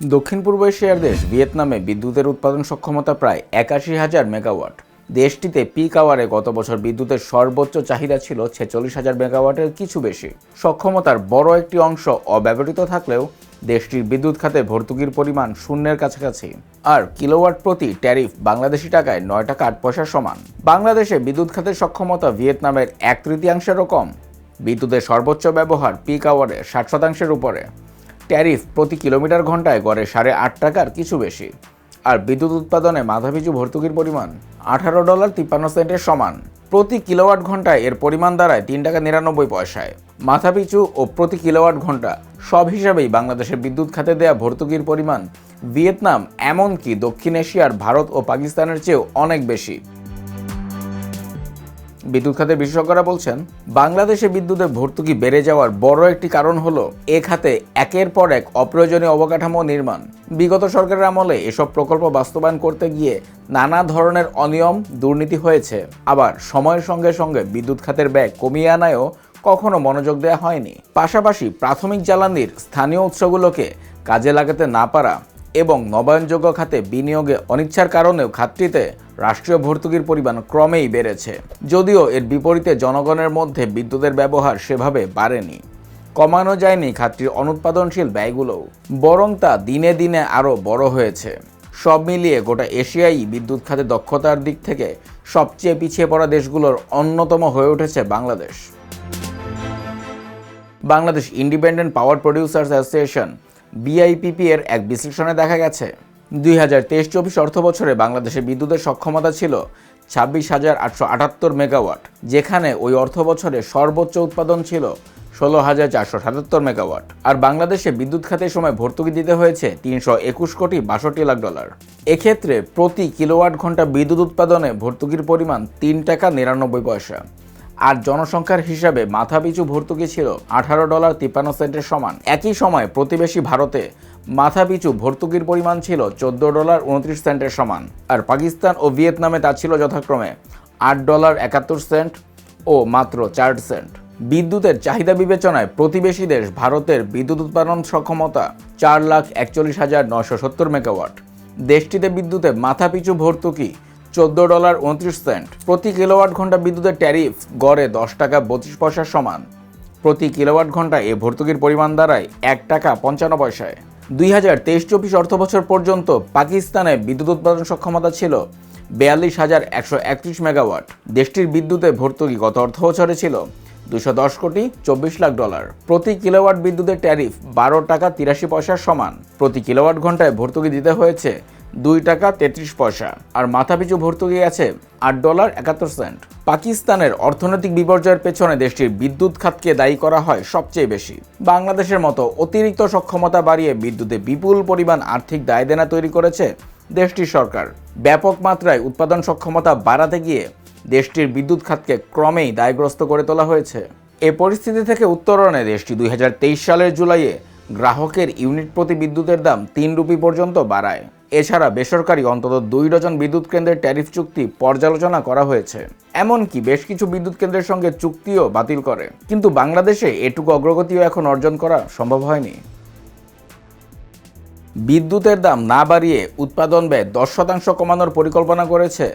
দক্ষিণ পূর্ব এশিয়ার দেশ ভিয়েতনামে বিদ্যুতের উৎপাদন সক্ষমতা প্রায় একাশি হাজার মেগাওয়াট। দেশটিতে পিক আওয়ারে গত বছর বিদ্যুতের সর্বোচ্চ চাহিদা ছিল ছেচল্লিশ হাজার মেগাওয়াটের কিছু বেশি। সক্ষমতার বড় একটি অংশ অব্যবহৃত থাকলেও দেশটির বিদ্যুৎ খাতে ভর্তুকির পরিমাণ শূন্যের কাছাকাছি। আর কিলোওয়াট প্রতি ট্যারিফ বাংলাদেশি টাকায় নয় টাকা আট পয়সার সমান। বাংলাদেশে বিদ্যুৎ খাতের সক্ষমতা ভিয়েতনামের এক তৃতীয়াংশেরও কম। বিদ্যুতের সর্বোচ্চ ব্যবহার পিক আওয়ারে ষাট শতাংশের উপরে। ট্যারিফ প্রতি কিলোমিটার ঘন্টায় গড়ে সাড়ে আট টাকার কিছু বেশি। আর বিদ্যুৎ উৎপাদনে মাথাপিছু ভর্তুকির পরিমাণ আঠারো ডলার তিপ্পান্ন সেন্টের সমান। প্রতি কিলোওয়াট ঘন্টায় এর পরিমাণ দাঁড়ায় তিন টাকা নিরানব্বই পয়সায়। মাথাপিছু ও প্রতি কিলোওয়াট ঘণ্টা সব হিসাবেই বাংলাদেশের বিদ্যুৎ খাতে দেয়া ভর্তুকির পরিমাণ ভিয়েতনাম এমনকি দক্ষিণ এশিয়ার ভারত ও পাকিস্তানের চেয়েও অনেক বেশি। বিদ্যুৎ খাতের বিশেষজ্ঞরা বলছেন, বাংলাদেশে বিদ্যুতের ভর্তুকি বেড়ে যাওয়ার বড় একটি কারণ হল এ খাতে একের পর এক অপ্রয়োজনীয় অবকাঠামো নির্মাণ। বিগত সরকারের আমলে এসব প্রকল্প বাস্তবায়ন করতে গিয়ে নানা ধরনের অনিয়ম, দুর্নীতি হয়েছে। আবার সময়ের সঙ্গে সঙ্গে বিদ্যুৎ খাতের ব্যয় কমিয়ে আনায়ও কখনো মনোযোগ দেওয়া হয়নি। পাশাপাশি প্রাথমিক জ্বালানির স্থানীয় উৎসগুলোকে কাজে লাগাতে না পারা এবং নবায়নযোগ্য খাতে বিনিয়োগে অনিচ্ছার কারণেও খাতটিতে রাষ্ট্রীয় ভর্তুকির পরিমাণ ক্রমেই বেড়েছে। যদিও এর বিপরীতে জনগণের মধ্যে বিদ্যুতের ব্যবহার সেভাবে বাড়েনি। কমানো যায়নি খাতটির অনুৎপাদনশীল ব্যয়গুলোও। বরং তা দিনে দিনে আরও বড় হয়েছে। সব মিলিয়ে গোটা এশিয়াই বিদ্যুৎ খাতে দক্ষতার দিক থেকে সবচেয়ে পিছিয়ে পড়া দেশগুলোর অন্যতম হয়ে উঠেছে Bangladesh. Bangladesh independent power producers association BIPP এর এক বিশ্লেষণে দেখা গেছে। দুই হাজার তেইশ চব্বিশ অর্থ বছরে বাংলাদেশে বিদ্যুতের সক্ষমতা ছিল ছাব্বিশ হাজার আটশো আটাত্তর মেগাওয়াট, যেখানে ওই অর্থ বছরে সর্বোচ্চ উৎপাদন ছিল ষোলো হাজার চারশো সাতাত্তর মেগাওয়াট। আর বাংলাদেশে বিদ্যুৎ খাতের সময় ভর্তুকি দিতে হয়েছে তিনশো একুশ কোটি বাষট্টি লাখ ডলার। এক্ষেত্রে প্রতি কিলোওয়াট ঘণ্টা বিদ্যুৎ উৎপাদনে ভর্তুকির পরিমাণ তিন টাকা নিরানব্বই পয়সা। আর জনসংখ্যার হিসাবে মাথাপিছু ভর্তুকি ছিল আঠারো ডলার তিপ্পান্ন সেন্টের সমান। একই সময় প্রতিবেশী ভারতে মাথাপিছু ভর্তুকির পরিমাণ ছিল চোদ্দ ডলার উনত্রিশ সেন্টের সমান। আর পাকিস্তান ও ভিয়েতনামে তা ছিল যথাক্রমে আট ডলার একাত্তর সেন্ট ও মাত্র চার সেন্ট। বিদ্যুতের চাহিদা বিবেচনায় প্রতিবেশী দেশ ভারতের বিদ্যুৎ উৎপাদন সক্ষমতা চার লাখ একচল্লিশ হাজার নশো সত্তর মেগাওয়াট। দেশটিতে বিদ্যুতে মাথাপিছু ভর্তুকি চোদ্দ ডলার উনত্রিশ সেন্ট। প্রতি কিলোওয়াট ঘণ্টা বিদ্যুতের ট্যারিফ গড়ে দশ টাকা বত্রিশ পয়সার সমান। প্রতি কিলোওয়াট ঘন্টায় এ ভর্তুকির পরিমাণ দাঁড়ায় এক টাকা পঞ্চান্ন পয়সায়। দুই হাজার তেইশ চব্বিশ অর্থ বছর পর্যন্ত পাকিস্তানে বিদ্যুৎ উৎপাদন সক্ষমতা ছিল বিয়াল্লিশ হাজার একশো একত্রিশ মেগাওয়াট। দেশটির বিদ্যুতে ভর্তুকি গত অর্থ বছরে ছিল দুশো দশ কোটি চব্বিশ লাখ ডলার। প্রতি কিলোওয়াট বিদ্যুতের ট্যারিফ বারো টাকা তিরাশি পয়সার সমান। প্রতি কিলোওয়াট ঘন্টায় ভর্তুকি দিতে হয়েছে দুই টাকা তেত্রিশ পয়সা। আর মাথাপিছু ভর্তুকি আছে আট ডলার একাত্তর সেন্ট। পাকিস্তানের অর্থনৈতিক বিপর্যয়ের পেছনে দেশটির বিদ্যুৎ খাতকে দায়ী করা হয় সবচেয়ে বেশি। বাংলাদেশের মতো অতিরিক্ত সক্ষমতা বাড়িয়ে বিদ্যুতে বিপুল পরিমাণ আর্থিক দায়দেনা তৈরি করেছে দেশটির সরকার। ব্যাপক মাত্রায় উৎপাদন সক্ষমতা বাড়াতে গিয়ে দেশটির বিদ্যুৎ খাতকে ক্রমেই দায়গ্রস্ত করে তোলা হয়েছে। এ পরিস্থিতি থেকে উত্তরণে দেশটি দুই হাজার তেইশ সালের জুলাইয়ে গ্রাহকের ইউনিট প্রতি বিদ্যুতের দাম তিন রুপি পর্যন্ত বাড়ায়। এছাড়া বেসরকারি অন্তত দুই ডজন বিদ্যুৎ কেন্দ্রের ট্যারিফ চুক্তি পর্যালোচনা করা হয়েছে। এমনকি বেশ কিছু বিদ্যুৎ কেন্দ্রের সঙ্গে চুক্তিও বাতিল করে। কিন্তু বাংলাদেশে এটুকু অগ্রগতিও এখন অর্জন করা সম্ভব হয়নি। বিদ্যুতের দাম না বাড়িয়ে উৎপাদন ব্যয় দশ শতাংশ কমানোর পরিকল্পনা করেছে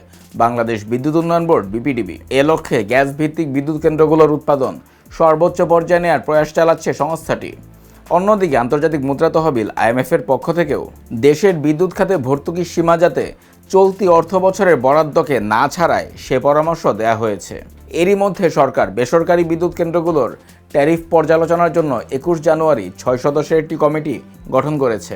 বাংলাদেশ বিদ্যুৎ উন্নয়ন বোর্ড, বিপিডিবি। এ লক্ষ্যে গ্যাস ভিত্তিক বিদ্যুৎ কেন্দ্রগুলোর উৎপাদন সর্বোচ্চ পর্যায়ে নেওয়ার প্রয়াস চালাচ্ছে সংস্থাটি। অন্যদিকে আন্তর্জাতিক মুদ্রা তহবিল আইএমএফ এর পক্ষ থেকেও দেশের বিদ্যুৎ খাতে ভর্তুকি সীমা যাতে চলতি অর্থ বছরের বরাদ্দকে না ছাড়ায় সে পরামর্শ দেওয়া হয়েছে। এরই মধ্যে সরকার বেসরকারি বিদ্যুৎ কেন্দ্রগুলোর ট্যারিফ পর্যালোচনার জন্য একুশ জানুয়ারি ছয় সদস্যের একটি কমিটি গঠন করেছে।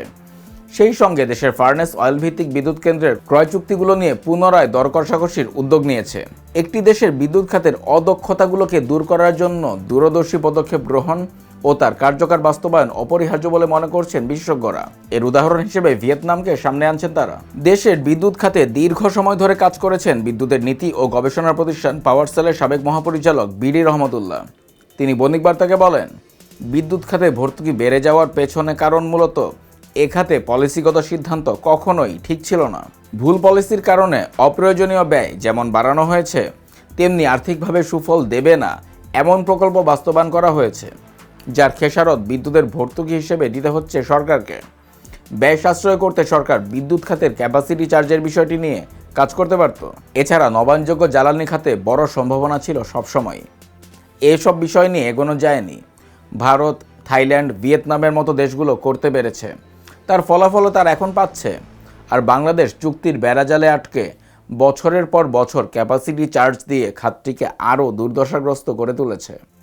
সেই সঙ্গে দেশের ফার্নেস অয়েল ভিত্তিক বিদ্যুৎ কেন্দ্রের ক্রয় চুক্তিগুলো নিয়ে পুনরায় দর কষাকষির উদ্যোগ নিয়েছে। একটি দেশের বিদ্যুৎ খাতের অদক্ষতাগুলোকে দূর করার জন্য দূরদর্শী পদক্ষেপ গ্রহণ ও তার কার্যকর বাস্তবায়ন অপরিহার্য বলে মনে করছেন বিশেষজ্ঞরা। এর উদাহরণ হিসেবে ভিয়েতনামকে সামনে আনছেন তারা। দেশের বিদ্যুৎ খাতে দীর্ঘ সময় ধরে কাজ করেছেন বিদ্যুতের নীতি ও গবেষণা প্রতিষ্ঠান পাওয়ার সেলের সাবেক মহাপরিচালক বিডি রহমতুল্লাহ। তিনি বণিক বার্তাকে বলেন, বিদ্যুৎ খাতে ভর্তুকি বেড়ে যাওয়ার পেছনে কারণ মূলত এ খাতে পলিসিগত সিদ্ধান্ত কখনোই ঠিক ছিল না। ভুল পলিসির কারণে অপ্রয়োজনীয় ব্যয় যেমন বাড়ানো হয়েছে, তেমনি আর্থিকভাবে সুফল দেবে না, এমন প্রকল্প বাস্তবায়ন করা হয়েছে। যার খেসারত বিদ্যুতের ভর্তুকি হিসেবে দিতে হচ্ছে সরকারকে। ব্যয় সাশ্রয় করতে সরকার বিদ্যুৎ খাতের ক্যাপাসিটি চার্জের বিষয়টি নিয়ে কাজ করতে পারত। এছাড়া নবায়নযোগ্য জ্বালানি খাতে বড় সম্ভাবনা ছিল সবসময়। এসব বিষয় নিয়ে এগোনো যায়নি। ভারত, থাইল্যান্ড, ভিয়েতনামের মতো দেশগুলো করতে পেরেছে। তার ফলাফলও তার এখন পাচ্ছে। আর বাংলাদেশ চুক্তির বেড়াজালে আটকে বছরের পর বছর ক্যাপাসিটি চার্জ দিয়ে খাতটিকে আরও দুর্দশাগ্রস্ত করে তুলেছে।